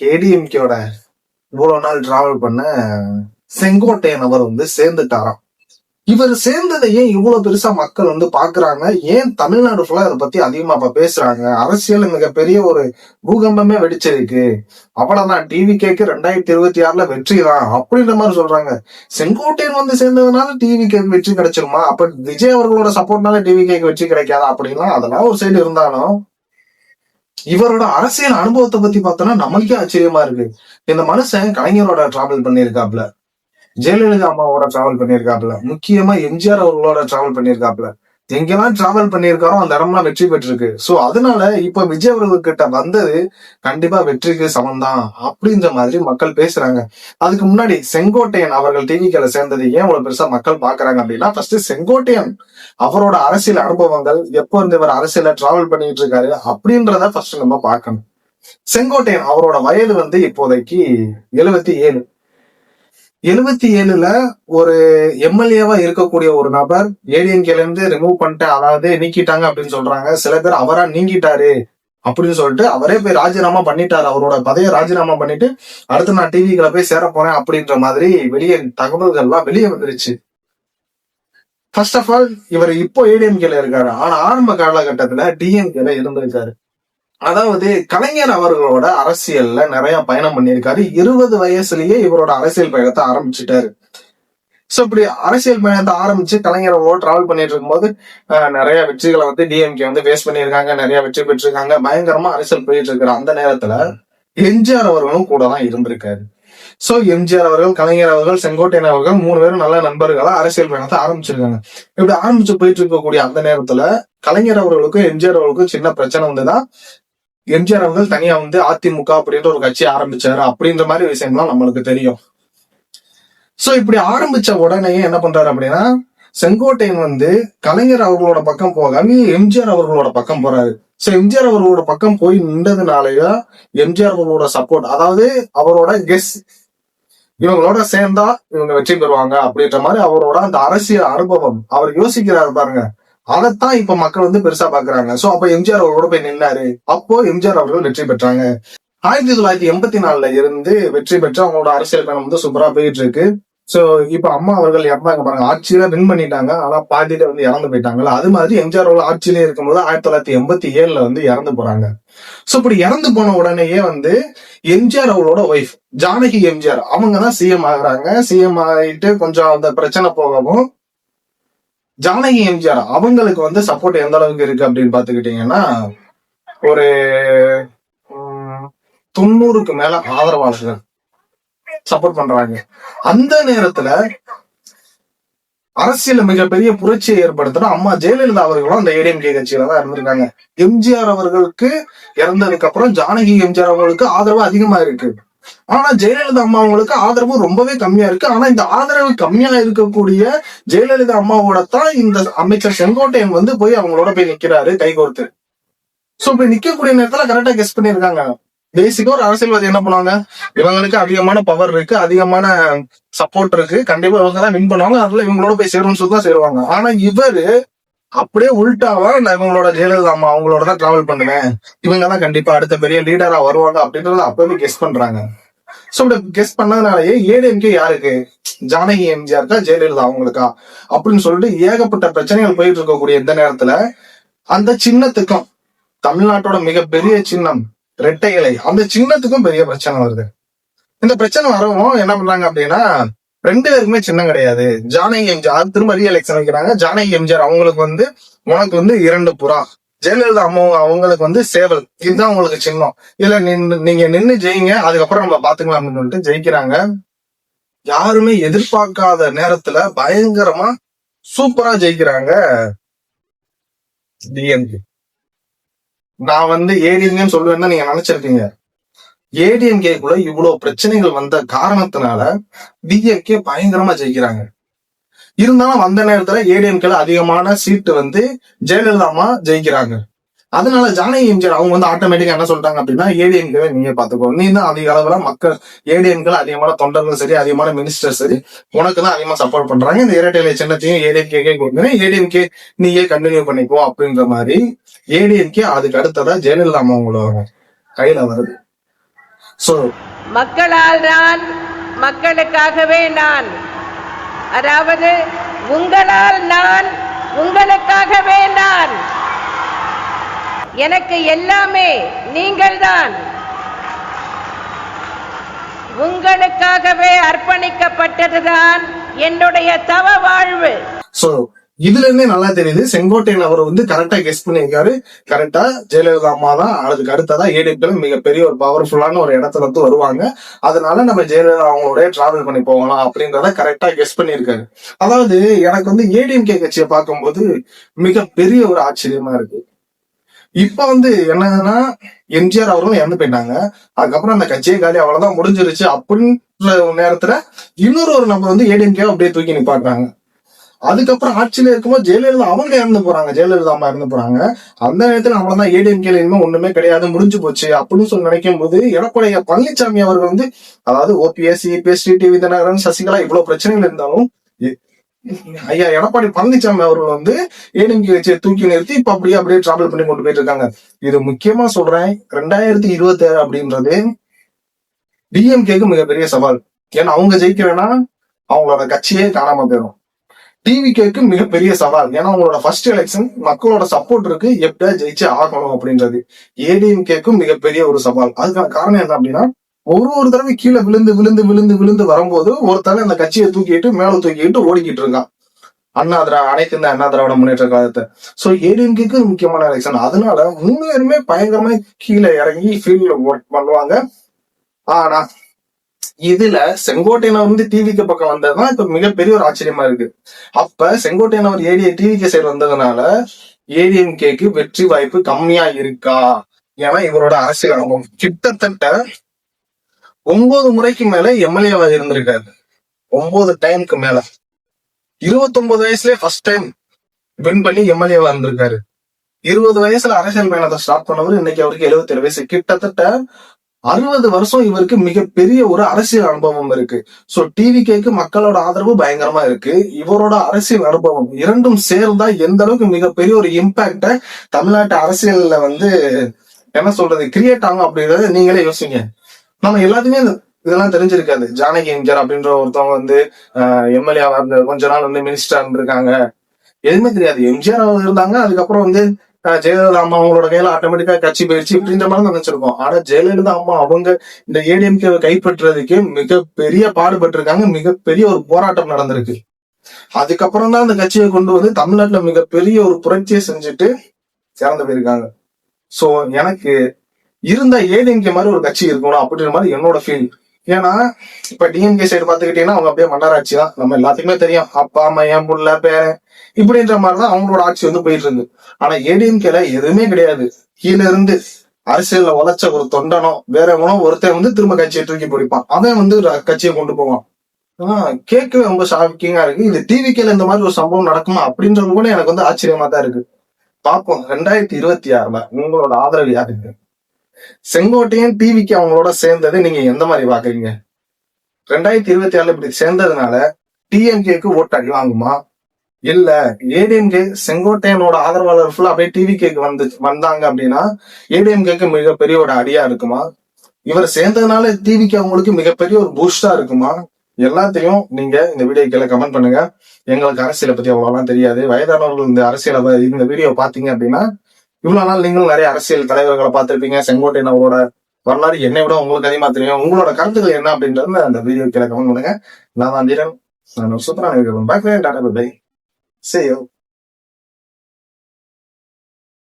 ஏடிஎம்கேயோட இவ்வளவு நாள் டிராவல் பண்ண செங்கோட்டையன் அவர் வந்து சேர்ந்துட்டாராம். இவர் சேர்ந்ததை ஏன் இவ்வளவு பெருசா மக்கள் வந்து பாக்குறாங்க? ஏன் தமிழ்நாடு ஃபுல்லா இதை பத்தி அதிகமா இப்ப பேசுறாங்க? அரசியல் மிகப்பெரிய ஒரு பூகம்பமே வெடிச்சிருக்கு. அவ்வளவுதான். டிவி கேக்கு ரெண்டாயிரத்தி இருபத்தி ஆறுல வெற்றி தான் அப்படின்ற மாதிரி சொல்றாங்க. செங்கோட்டையன் வந்து சேர்ந்ததுனால டிவி கேக்கு வெற்றி கிடைச்சிருமா? அப்ப விஜய் அவர்களோட சப்போர்ட்னால டிவி கேக்கு வெற்றி கிடைக்காதா அப்படின்னா அதெல்லாம் ஒரு சைடு இருந்தாலும் இவரோட அரசியல் அனுபவத்தை பத்தி பார்த்தோம்னா நம்மளுக்கே ஆச்சரியமா இருக்கு. இந்த மனுஷன் கலைஞரோட டிராவல் பண்ணியிருக்காப்ல ஜெயலலிதா அம்மாவோட டிராவல் பண்ணியிருக்காப்ல முக்கியமா எம்ஜிஆர் அவர்களோட டிராவல் பண்ணியிருக்காப்ல எங்கெல்லாம் டிராவல் பண்ணியிருக்காரோ அந்த இடம்லாம் வெற்றி பெற்றிருக்கு. சோ அதனால இப்ப விஜய் அவர்கள்கிட்ட வந்தது கண்டிப்பா வெற்றிக்கு சமம்தான் அப்படின்ற மாதிரி மக்கள் பேசுறாங்க. அதுக்கு முன்னாடி செங்கோட்டையன் அவர்கள் டிவிக்கில சேர்ந்தது ஏன் இவ்வளவு பெருசா மக்கள் பாக்குறாங்க அப்படின்னா ஃபர்ஸ்ட் செங்கோட்டையன் அவரோட அரசியல் அனுபவங்கள் எப்போ இருந்து இவர் அரசியல டிராவல் பண்ணிட்டு இருக்காரு அப்படின்றத ஃபர்ஸ்ட் நம்ம பார்க்கணும். செங்கோட்டையன் அவரோட வயது வந்து இப்போதைக்கு எழுபத்தி ஏழு. எழுபத்தி ஏழுல ஒரு எம்எல்ஏவா இருக்கக்கூடிய ஒரு நபர் ஏடிஎன்கேல இருந்து ரிமூவ் பண்ணிட்டு அதாவது நீக்கிட்டாங்க அப்படின்னு சொல்றாங்க. சில பேர் அவரா நீங்கிட்டாரு அப்படின்னு சொல்லிட்டு அவரே போய் ராஜினாமா பண்ணிட்டாரு. அவரோட பதவியை ராஜினாமா பண்ணிட்டு அடுத்து நான் டிவிகளை போய் சேர போறேன் அப்படின்ற மாதிரி வெளியே தகவல்கள்லாம் வெளியே வந்துருச்சு. ஃபர்ஸ்ட் ஆஃப் ஆல் இவர் இப்போ ஏடிஎம்கேல இருக்காரு. ஆனா ஆரம்ப காலகட்டத்துல டிஎம்கேல இருந்திருக்காரு. அதாவது கலைஞர் அவர்களோட அரசியல்ல நிறைய பயணம் பண்ணியிருக்காரு. இருபது வயசுலயே இவரோட அரசியல் பயணத்தை ஆரம்பிச்சுட்டாரு. சோ இப்படி அரசியல் பயணத்தை ஆரம்பிச்சு கலைஞர் டிராவல் பண்ணிட்டு இருக்கும்போது நிறைய வெற்றிகளை வந்து டிஎம்கே வந்து ஃபேஸ் பண்ணியிருக்காங்க. நிறைய வெற்றி பெற்றிருக்காங்க. பயங்கரமா அரசியல் போயிட்டு இருக்கிற அந்த நேரத்துல எம்ஜிஆர் அவர்களும் கூட தான் இருந்திருக்காரு. சோ எம்ஜிஆர் அவர்கள் கலைஞர் அவர்கள் செங்கோட்டையன் அவர்கள் மூணு பேரும் நல்ல நண்பர்களா அரசியல் பயணத்தை ஆரம்பிச்சிருக்காங்க. இப்படி ஆரம்பிச்சு போயிட்டு இருக்கக்கூடிய அந்த நேரத்துல கலைஞர் அவர்களுக்கும் எம்ஜிஆர் அவர்களுக்கும் சின்ன பிரச்சனை வந்துதான் எம்ஜிஆர் அவர்கள் தனியா வந்து அதிமுக அப்படின்ற ஒரு கட்சி ஆரம்பிச்சாரு. அப்படின்ற மாதிரி விஷயம்லாம் நம்மளுக்கு தெரியும். சோ இப்படி ஆரம்பிச்ச உடனே என்ன பண்றாரு அப்படின்னா செங்கோட்டையன் வந்து கலைஞர் அவர்களோட பக்கம் போகாம எம்ஜிஆர் அவர்களோட பக்கம் போறாரு. சோ எம்ஜிஆர் அவர்களோட பக்கம் போய் நின்றதுனாலயா எம்ஜிஆர் அவர்களோட சப்போர்ட் அதாவது அவரோட கெஸ் இவங்களோட சேர்ந்தா இவங்க வெற்றி பெறுவாங்க அப்படின்ற மாதிரி அவரோட அந்த அரசியல் அனுபவம். அவர் யோசிக்கிறாரு பாருங்க. அதைத்தான் இப்ப மக்கள் வந்து பெருசா பாக்குறாங்க. சோ அப்ப எம்ஜிஆர் அவரோட போய் நின்னாரு. அப்போ எம்ஜிஆர் அவர்கள் வெற்றி பெற்றாங்க. ஆயிரத்தி தொள்ளாயிரத்தி எண்பத்தி நாலுல இருந்து வெற்றி பெற்று அவங்களோட அரசியல் பயணம் வந்து சூப்பரா போயிட்டு இருக்கு சோ இப்ப அம்மா அவர்கள் இறந்தாங்க பாருங்க. ஆட்சியில வின் பண்ணிட்டாங்க. ஆனா பாதியில வந்து இறந்து போயிட்டாங்கல்ல. அது மாதிரி எம்ஜிஆர் அவர்கள் ஆட்சியிலே இருக்கும்போது ஆயிரத்தி தொள்ளாயிரத்தி எண்பத்தி ஏழுல வந்து இறந்து போறாங்க. சோ இப்படி இறந்து போன உடனேயே வந்து எம்ஜிஆர் அவரோட ஒய்ஃப் ஜானகி எம்ஜிஆர் அவங்க தான் சிஎம் ஆகுறாங்க. சிஎம் ஆகிட்டு கொஞ்சம் அந்த பிரச்சனை போகவும் ஜானகி எம்ஜிஆர் அவங்களுக்கு வந்து சப்போர்ட் எந்த அளவுக்கு இருக்கு அப்படின்னு பாத்துக்கிட்டீங்கன்னா ஒரு உம், தொண்ணூறுக்கு மேல ஆதரவாளர்கள் சப்போர்ட் பண்றாங்க. அந்த நேரத்துல அரசியல மிகப்பெரிய புரட்சியை ஏற்படுத்தின அம்மா ஜெயலலிதா அவர்களும் அந்த ஏடிஎம்கே கட்சியில தான் இருந்திருக்காங்க. எம்ஜிஆர் அவர்களுக்கு இறந்ததுக்கு அப்புறம் ஜானகி எம்ஜிஆர் அவர்களுக்கு ஆதரவு அதிகமா இருக்கு. ஆனா ஜெயலலிதா அம்மா அவங்களுக்கு ஆதரவு ரொம்பவே கம்மியா இருக்கு. ஆனா இந்த ஆதரவு கம்மியா இருக்கக்கூடிய ஜெயலலிதா அம்மாவோட தான் இந்த அமைச்சர் செங்கோட்டையன் வந்து போய் அவங்களோட போய் நிக்கிறாரு கைகோர்த்து சோ இப்ப நிக்கக்கூடிய நேரத்துல கரெக்டா கெஸ் பண்ணிருக்காங்க பேசிக்கா ஒரு அரசியல்வாதி என்ன பண்ணுவாங்க? இவங்களுக்கு அதிகமான பவர் இருக்கு அதிகமான சப்போர்ட் இருக்கு. கண்டிப்பா இவங்க தான் வின் பண்ணுவாங்க. அதுல இவங்களோட போய் சேரும்னு சொல்லி தான் சேருவாங்க. ஆனா இவரு அப்படியே உள்டாவா நான் இவங்களோட ஜெயலலிதா அம்மா அவங்களோட தான் டிராவல் பண்ணுவேன். இவங்க தான் கண்டிப்பா அடுத்த பெரிய லீடரா வருவாங்க அப்படின்றத அப்பவே கெஸ் பண்றாங்க. சோ இப்படி கெஸ் பண்ணதுனாலயே ஏடிஎம்கே யாருக்கு? ஜானகி எம்ஜிஆருக்கா ஜெயலலிதா அவங்களுக்கா? அப்படின்னு சொல்லிட்டு ஏகப்பட்ட பிரச்சனைகள் போயிட்டு இருக்கக்கூடிய இந்த நேரத்துல அந்த சின்னத்துக்கும் தமிழ்நாட்டோட மிகப்பெரிய சின்னம் ரெட்டை இலை அந்த சின்னத்துக்கும் பெரிய பிரச்சனை வருது. இந்த பிரச்சனை வரவும் என்ன பண்றாங்க அப்படின்னா ரெண்டு பேருக்குமே சின்னம் கிடையாது. ஜானகி எம்ஜிஆர் திரும்ப ரீ எலெக்ஷன் வைக்கிறாங்க. ஜானகி எம்ஜிஆர் அவங்களுக்கு வந்து உனக்கு வந்து இரண்டு புறா. ஜெயலலிதா அம்மா அவங்களுக்கு வந்து சேவல். இதுதான் உங்களுக்கு சின்னம். இதுல நின்று நீங்க நின்னு ஜெயிங்க அதுக்கப்புறம் நம்ம பாத்துக்கலாம் அப்படின்னு சொல்லிட்டு ஜெயிக்கிறாங்க. யாருமே எதிர்பார்க்காத நேரத்துல பயங்கரமா சூப்பரா ஜெயிக்கிறாங்க டிஎம்கே நான் வந்து ஏடிஎம்கேன்னு சொல்லுவேன்னு நீங்க நினைச்சிருக்கீங்க. ஏடிஎம்கேக்குள்ள இவ்வளவு பிரச்சனைகள் வந்த காரணத்தினால டிஎம்கே பயங்கரமா ஜெயிக்கிறாங்க. இருந்தாலும் வந்த நேரத்துல ஏடிஎம்கேல அதிகமான சீட்டு வந்து ஜெயலலிதாமா ஜெயிக்கிறாங்க. அதனால ஜானகி எம்ஜிஆர் அவங்க வந்து ஆட்டோமேட்டிக்கா என்ன சொல்றாங்க அப்படின்னா ஏடிஎம்கே நீங்க பாத்துக்கோ நீ தான் அதிக அளவுல மக்கள் ஏடிஎம்கேல அதிகமான தொண்டர்கள் சரி அதிகமான மினிஸ்டர் சரி உனக்கு தான் அதிகமா சப்போர்ட் பண்றாங்க. இந்த இரட்டையில சின்னத்தையும் ஏடிஎம்கே கொடுக்குறேன். ஏடிஎம்கே நீயே கண்டினியூ பண்ணிக்கோ அப்படின்ற மாதிரி ஏடிஎம்கே அதுக்கு அடுத்ததா ஜெயலலிதா அம்மா உங்களோட கையில வருது. மக்களால் நான் மக்களுக்காகவே நான். அதாவது உங்களால் நான் உங்களுக்காகவே நான். எனக்கு எல்லாமே நீங்கள்தான். உங்களுக்காகவே அர்ப்பணிக்கப்பட்டதுதான் என்னுடைய தவ வாழ்வு. இதுல இருந்தே நல்லா தெரியுது. செங்கோட்டையன் அவர் வந்து கரெக்டா கெஸ் பண்ணியிருக்காரு. கரெக்டா ஜெயலலிதா அம்மா தான் அதுக்கு அடுத்ததா ஏடிபில மிகப்பெரிய ஒரு பவர்ஃபுல்லான ஒரு இடத்துல இருந்து வருவாங்க. அதனால நம்ம ஜெயலலிதா அவங்களோட டிராவல் பண்ணி போகலாம் அப்படின்றத கரெக்டா கெஸ் பண்ணியிருக்காரு. அதாவது எனக்கு வந்து ஏடிஎம்கே கட்சியை பார்க்கும்போது மிகப்பெரிய ஒரு ஆச்சரியமா இருக்கு. இப்ப வந்து என்னன்னா எம்ஜிஆர் அவரும் இறந்து போயிட்டாங்க. அதுக்கப்புறம் அந்த கட்சியை காலி அவ்வளவுதான் முடிஞ்சிருச்சு. அப்படின்ற ஒரு நேரத்துல இன்னொரு ஒரு நம்ம வந்து ஏடிஎம்கே அப்படியே தூக்கி நிப்பாட்டுறாங்க. அதுக்கப்புறம் ஆட்சியில இருக்கும்போது ஜெயலலிதா அவங்க இறந்து போறாங்க ஜெயலலிதா அம்மா இறந்து போறாங்க. அந்த நேரத்துல தான் ஏடிஎம் இனிமே ஒண்ணுமே கிடையாது முடிஞ்சு போச்சு அப்படின்னு சொல்லி நினைக்கும் போது எடப்பாடி பழனிசாமி அவர்கள் வந்து அதாவது OPS EPS TV Dinakaran Sasikala இவ்வளவு பிரச்சனைகள் இருந்தாலும் ஐயா எடப்பாடி பழனிசாமி அவர்கள் வந்து ஏடிஎம்கே கட்சியை தூக்கி நிறுத்தி இப்ப அப்படியே அப்படியே டிராவல் பண்ணி கொண்டு போயிட்டு இருக்காங்க. இது முக்கியமா சொல்றேன் ரெண்டாயிரத்தி இருபத்தி ஏழு அப்படின்றது டிஎம்கேக்கு மிகப்பெரிய சவால். ஏன்னா அவங்க ஜெயிக்கிறேன்னா அவங்களோட கட்சியே காணாம போயிடும் டிவிகேக்கு மிகப்பெரிய சவால். ஏன்னா அவங்களோட ஃபர்ஸ்ட் எலெக்ஷன் மக்களோட சப்போர்ட் இருக்கு. எப்படியா ஜெயிச்சு ஆகணும் அப்படின்றது. ஏடிஎம்கேக்கும் மிகப்பெரிய ஒரு சவால். அதுக்கான காரணம் என்ன அப்படின்னா ஒரு ஒரு தடவை கீழே விழுந்து விழுந்து விழுந்து விழுந்து வரும்போது ஒரு அந்த கட்சியை தூக்கிட்டு மேல தூக்கிட்டு ஓடிக்கிட்டு இருக்கான். அண்ணா திரா அனைத்து இந்த அண்ணா திராவிட முன்னேற்ற காலத்தை. சோ ஏடிஎம்கேக்கு முக்கியமான எலெக்ஷன் அதனால மூணு பேருமே பயங்கரமா கீழே இறங்கி ஃபீல்ட்ல ஒர்க் பண்ணுவாங்க. ஆனா இதுல செங்கோட்டையனர் வந்து டிவிக்கு பக்கம் வந்ததுதான் இப்ப மிகப்பெரிய ஒரு ஆச்சரியமா இருக்கு. அப்ப செங்கோட்டையனவர் ஏடிஏ டிவிக்கு சைடு வந்ததுனால ஏடிஎம்கேக்கு வெற்றி வாய்ப்பு கம்மியா இருக்கா? ஏன்னா இவரோட அரசியல் அனுபவம். கிட்டத்தட்ட ஒன்பது முறைக்கு மேல எம்எல்ஏவா இருந்திருக்காரு. ஒன்பது டைம்க்கு மேல. இருபத்தொன்பது வயசுலயே ஃபர்ஸ்ட் டைம் வின் பண்ணி எம்எல்ஏவா இருந்திருக்காரு. இருபது வயசுல அரசியல் பயணத்தை ஸ்டார்ட் பண்ணவர் இன்னைக்கு அவருக்கு 77 வயசு. கிட்டத்தட்ட அறுபது வருஷம் இவருக்கு மிகப்பெரிய ஒரு அரசியல் அனுபவம் இருக்கு. சோ டிவி கேக்கு மக்களோட ஆதரவு பயங்கரமா இருக்கு. இவரோட அரசியல் அனுபவம் இரண்டும் சேர்ந்தா எந்த அளவுக்கு மிகப்பெரிய ஒரு இம்பாக்ட தமிழ்நாட்டு அரசியல்ல வந்து என்ன சொல்றது கிரியேட் ஆகும் அப்படிங்கறத நீங்களே யோசிங்க. நம்ம எல்லாத்துக்குமே இதெல்லாம் தெரிஞ்சிருக்காது. ஜானகி எம்ஜிஆர் அப்படின்ற ஒருத்தவங்க வந்து எம்எல்ஏ இருந்த கொஞ்ச நாள் வந்து மினிஸ்டரா இருந்திருக்காங்க எதுவுமே தெரியாது. எம்ஜிஆர் அவங்க இருந்தாங்க அதுக்கப்புறம் வந்து ஜெயலலிதா அம்மா அவங்களோட கையில ஆட்டோமேட்டிக்கா கட்சி போயிடுச்சு இப்படின்ற மாதிரி தான் நினைச்சிருக்கோம். ஆனா ஜெயலலிதா அம்மா அவங்க இந்த ஏடிஎம்கே கைப்பற்றுறதுக்கு மிகப்பெரிய பாடுபட்டு இருக்காங்க மிகப்பெரிய ஒரு போராட்டம் நடந்திருக்கு. அதுக்கப்புறம் தான் அந்த கட்சியை கொண்டு வந்து தமிழ்நாட்டுல மிகப்பெரிய ஒரு புரட்சியை செஞ்சுட்டு இறந்து போயிருக்காங்க. சோ எனக்கு இருந்த ஏடிஎம்கே மாதிரி ஒரு கட்சி இருக்கணும் அப்படின்ற மாதிரி என்னோட ஃபீல் ஏன்னா இப்ப டிஎம்கே சைடு பாத்துக்கிட்டீங்கன்னா அவங்க அப்படியே மன்னராட்சி தான் நம்ம எல்லாத்துக்குமே தெரியும். அப்பா அம்மா என் புள்ள பேரன் இப்படின்ற மாதிரிதான் அவங்களோட ஆட்சி வந்து போயிட்டு இருந்து ஆனா ஏடிஎம்கேல எதுவுமே கிடையாது. கீழ இருந்து அரசியல்ல உழைச்ச ஒரு தொண்டனோ வேற எவனோ ஒருத்தன் வந்து திரும்ப கட்சியை தூக்கி பிடிப்பான். அவன் வந்து கட்சியை கொண்டு போவான். ஆஹ் கேட்கவே ரொம்ப ஷாக்கிங்கா இருக்கு. இது டிவிக்கேல இந்த மாதிரி ஒரு சம்பவம் நடக்குமா அப்படின்றது கூட எனக்கு வந்து ஆச்சரியமா தான் இருக்கு. பார்ப்போம். ரெண்டாயிரத்தி இருபத்தி ஆறுல உங்களோட ஆதரவு யாருக்கு? செங்கோட்டையன் டிவிக்கு அவங்களோட சேர்ந்தது நீங்க எந்த மாதிரி பாக்குறீங்க? ரெண்டாயிரத்தி இருபத்தி ஆறுல இப்படி சேர்ந்ததுனால டிஎம்கேக்கு ஓட்டு அடி வாங்குமா? இல்ல ஏடிஎம்கே செங்கோட்டையனோட ஆதரவாளர் ஃபுல்லா அப்படியே டிவிகேக்கு வந்து வந்தாங்க அப்படின்னா ஏடிஎம்கேக்கு மிகப்பெரிய ஒரு அடியா இருக்குமா? இவர் சேர்ந்ததுனால டிவிக்கு அவங்களுக்கு மிகப்பெரிய ஒரு பூஸ்டா இருக்குமா? எல்லாத்தையும் நீங்க இந்த வீடியோ கீழே கமெண்ட் பண்ணுங்க. எங்களுக்கு அரசியலை பத்தி அவ்வளவுலாம் தெரியாது. வயதானவர்கள் இந்த அரசியலை இந்த வீடியோ பாத்தீங்க அப்படின்னா இவ்வளவு நாள் நீங்களும் நிறைய அரசியல் தலைவர்களை பார்த்திருப்பீங்க. செங்கோட்டையன் அவரோட வரலாறு என்னை விட உங்களுக்கு அதிகமா தெரியும். உங்களோட கருத்துக்கள் என்ன அப்படின்றது அந்த வீடியோ கீழே கமெண்ட் பண்ணுங்க. நான் தான் தீரன் நான் சூப்பரான வீடியோ பேக் டாடா பை சரி.